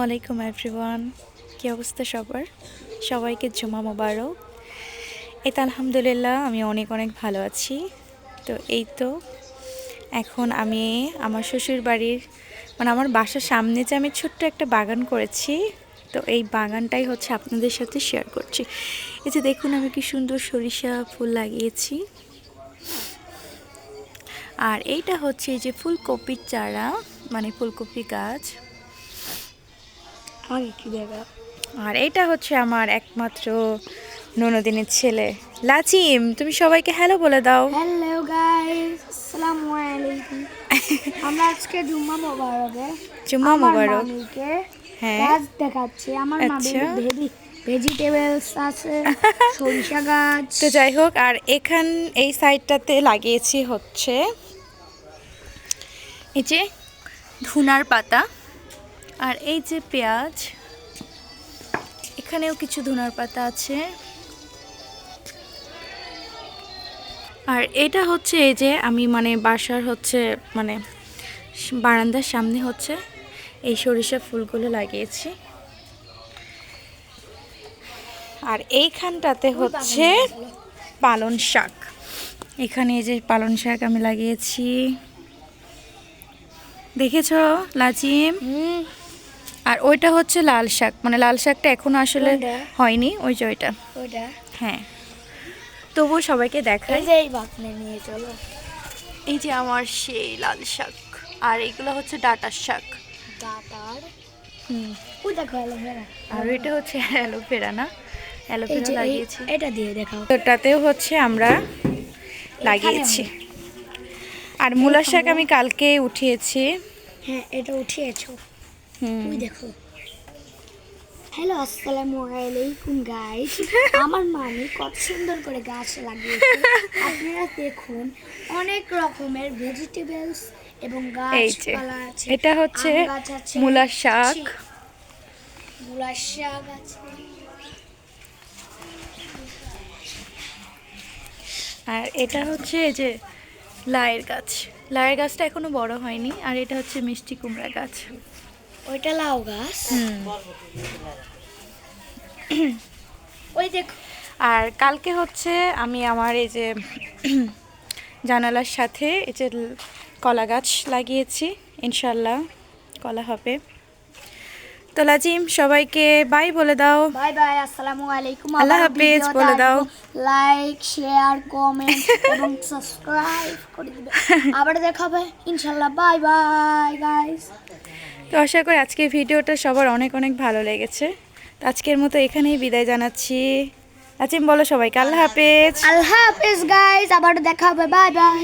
ওয়ালাইকুম এভরিওয়ান কী অবস্থা সবার? সবাইকে জুমা মোবারক। এই তো আলহামদুলিল্লাহ, আমি অনেক অনেক ভালো আছি। তো এই তো, এখন আমি আমার শ্বশুর বাড়ির মানে আমার বাসার সামনে যে আমি ছোট্ট একটা বাগান করেছি, তো এই বাগানটাই হচ্ছে আপনাদের সাথে শেয়ার করছি। এই যে দেখুন, আমি কি সুন্দর সরিষা ফুল লাগিয়েছি। আর এইটা হচ্ছে এই যে ফুলকপির চারা মানে ফুলকপি গাছ। আর এটা হচ্ছে আমার একমাত্র ননদিনের ছেলে। লাচিম তুমি সবাইকে হ্যালো বলে দাও। হ্যালো গাইস আসসালামু আলাইকুম। আমরা আজকে জুম্মা মোবারকে জুম্মা মোবারক। হ্যাঁ। গাছ দেখাচ্ছি। আমার আচ্ছা। ভেজিটেবলস আছে সরিষা গাছ। তো যাই হোক আর এখান এই সাইডটাতে লাগিয়েছি হচ্ছে এই যে ধুনার পাতা। আর এই যে পেঁয়াজ এখানেও কিছু ধুনার পাতা আছে। আর এটা হচ্ছে এই যে আমি মানে বাসার হচ্ছে মানে বারান্দার সামনে হচ্ছে এই সরিষা ফুলগুলো লাগিয়েছি। আর এইখানটাতে হচ্ছে পালন শাক। এখানে এই যে পালন শাক আমি লাগিয়েছি। দেখেছ লাচিম? আর ওইটা হচ্ছে লাল শাক। মানে লাল শাকটা এখনও আসলে হয়নি ওই যে ওইটা। ওইটা? হ্যাঁ। তবুও সবাইকে দেখাই। এই যে এই বাকনে নিয়ে চলো। এই যে আমার সেই লাল শাক। আর এগুলো হচ্ছে ডাটার শাক। অ্যালোভেরা। আর এটা হচ্ছে অ্যালোভেরা না? অ্যালোভেরা লাগিয়েছি। এটা দিয়ে দেখাও। ওটাতেও হচ্ছে আমরা লাগিয়েছি। আর মূলা শাক আমি কালকে উঠিয়েছি। হ্যাঁ এটা উঠিয়েছো। ওই দেখো। হ্যালো আসসালামু আলাইকুম গাইস আমার মামি কত সুন্দর করে গাছ লাগিয়েছে। আপনারা দেখুন অনেক রকমের ভেজিটেবলস এবং গাছপালা আছে এটা হচ্ছে মূলা শাক। মূলা শাক আছে। আর এটা হচ্ছে এই যে লায়ের গাছ। লায়ের গাছটা এখনও বড় হয়নি আর এটা হচ্ছে মিষ্টি কুমড়া গাছ। ওইটা লাউ গাছ। ওই দেখো। আর কালকে হচ্ছে আমি আমার এই যে জানালার সাথে এই যে কলা গাছ লাগিয়েছি। ইনশাল্লাহ কলা হবে। তো লাজিম সবাইকে বাই বলে দাও। বাই বাই আসসালামু আলাইকুম। আল্লাহ হাফেজ, বলে দাও। লাইক শেয়ার কমেন্ট এবং সাবস্ক্রাইব করে দিবে। আবার দেখা হবে। ইনশাআল্লাহ বাই বাই গাইস তো আশা করি আজকের ভিডিওটা সবার অনেক অনেক ভালো লেগেছে। তো আজকের মতো এখানেই বিদায় জানাচ্ছি। আচিম বলো সবাইকে, আল্লাহ হাফেজ। আল্লাহ হাফেজ গাইজ আবার দেখা হবে বাই বাই